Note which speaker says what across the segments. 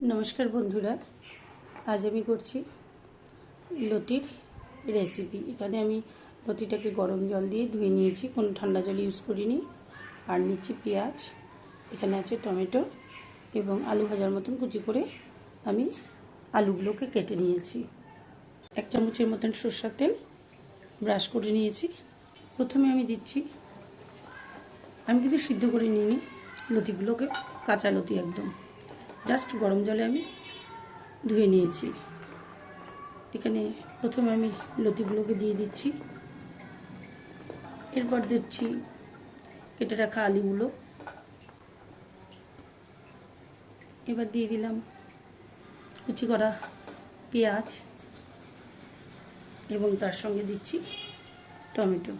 Speaker 1: নমস্কার বন্ধুরা, আজ আমি করছি লতির রেসিপি এখানে আমি লতিটাকে গরম জল দিয়ে ধুয়ে নিয়েছি, কোনো ঠান্ডা জল ইউজ করিনি। আর নিচ্ছি পেঁয়াজ, এখানে আছে টমেটো এবং আলু ভাজার মতন কুচি করে আমি আলুগুলোকে কেটে নিয়েছি। এক চামচের মতন সর্ষার তেল ব্রাশ করে নিয়েছি। প্রথমে আমি দিচ্ছি, আমি কিন্তু সিদ্ধ করে নিইনি লতিগুলোকে, কাঁচা লতি একদম। জাস্ট গরম জলে আমি ধুয়ে নিয়েছি। এখানে প্রথমে আমি লতিগুলোকে দিয়ে দিচ্ছি। এরপর দিচ্ছি কেটে রাখা আলুগুলো। এবার দিয়ে দিলাম কুচি করা পেঁয়াজ এবং তার সঙ্গে দিচ্ছি টমেটো,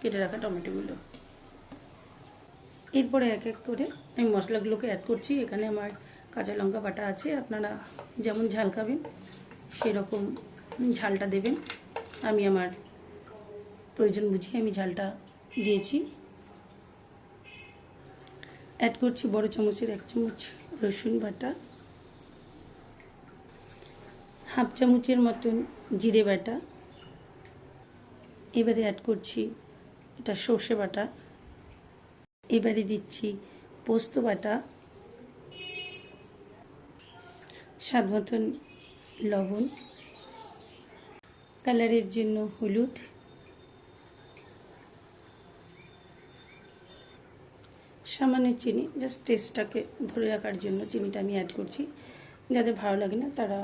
Speaker 1: কেটে রাখা টমেটোগুলো। এরপরে এক এক করে আমি মশলাগুলোকে অ্যাড করছি। এখানে আমার কাঁচা লঙ্কা বাটা আছে, আপনারা যেমন ঝাল খাবেন, সেরকম ঝালটা দেবেন। আমি আমার প্রয়োজন বুঝি আমি ঝালটা দিয়েছি। অ্যাড করছি বড় চামচের এক চামচ রসুন বাটা, হাফ চামচের মতন জিরে বাটা, এবারে অ্যাড করছি এটা সর্ষে বাটা, এবারে দিচ্ছি পোস্ত বাটা স্বাদ মতন লবণ, কালারের জন্য হলুদ, সামান্য চিনি জাস্ট টেস্টটাকে ধরে রাখার জন্য চিনিটা আমি অ্যাড করছি। যাদের ভালো লাগে না, তারা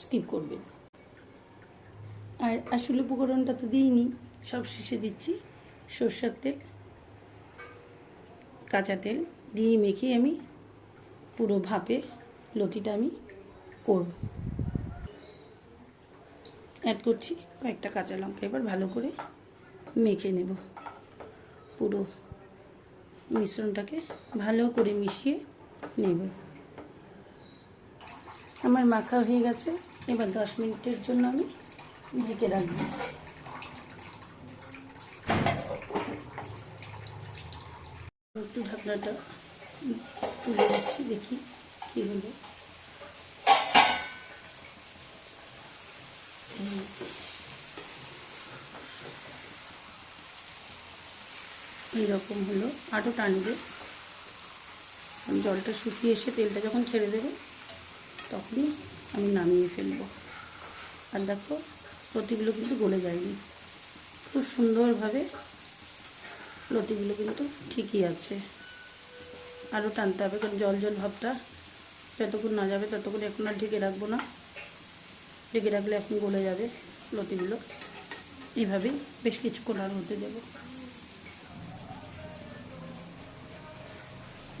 Speaker 1: স্কিপ করবেন আর আসলে উপকরণটা তো দিইনি, সব শেষে দিচ্ছি। সর্ষের তেল, কাঁচা তেল, দিয়ে মেখে আমি পুরো ভাপে লতিটা আমি করব। অ্যাড করছি কয়েকটা কাঁচা লঙ্কা এবার ভালো করে মেখে নেব। পুরো মিশ্রণটাকে ভালো করে মিশিয়ে নেব। আমার মাখা হয়ে গেছে, এবার দশ মিনিটের জন্য আমি ঢেকে রাখব। একটু ঢাকনাটা তুলে দিচ্ছি দেখি কী হলো। এইরকম হলো। আরও টানবে। জলটা শুকিয়ে এসে তেলটা যখন ছেড়ে দেবে, তখনই আমি নামিয়ে ফেলব। আর দেখো, লতিগুলো কিন্তু গলে যায়নি। খুব সুন্দরভাবে লতিগুলো কিন্তু ঠিকই আছে। আরও টানতে হবে, কারণ জল জল ভাবটা যতক্ষণ না যাবে ততক্ষণ এখন আর ঢেকে রাখব না। ঢেকে রাখলে এখন গলে যাবে লতিগুলো। এইভাবেই বেশ কিছুক্ষণ আর হতে দেবো।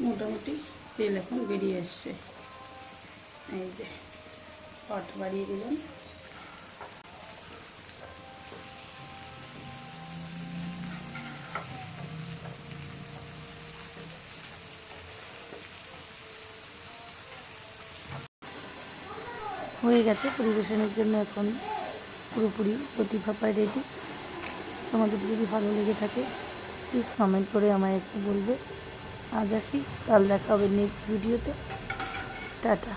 Speaker 1: মোটামুটি তেল এখন বেরিয়ে এসছে। এই যে, পাট বাড়িয়ে দিলাম। হয়ে গেছে পরিবেশনের জন্য এখন পুরোপুরি প্রতিভা পায় রেডি। তোমাদের যদি ভালো লেগে থাকে প্লিজ কমেন্ট করে আমায় একটু বলবে। আজ আসি, কাল দেখা হবে নেক্সট ভিডিওতে টাটা।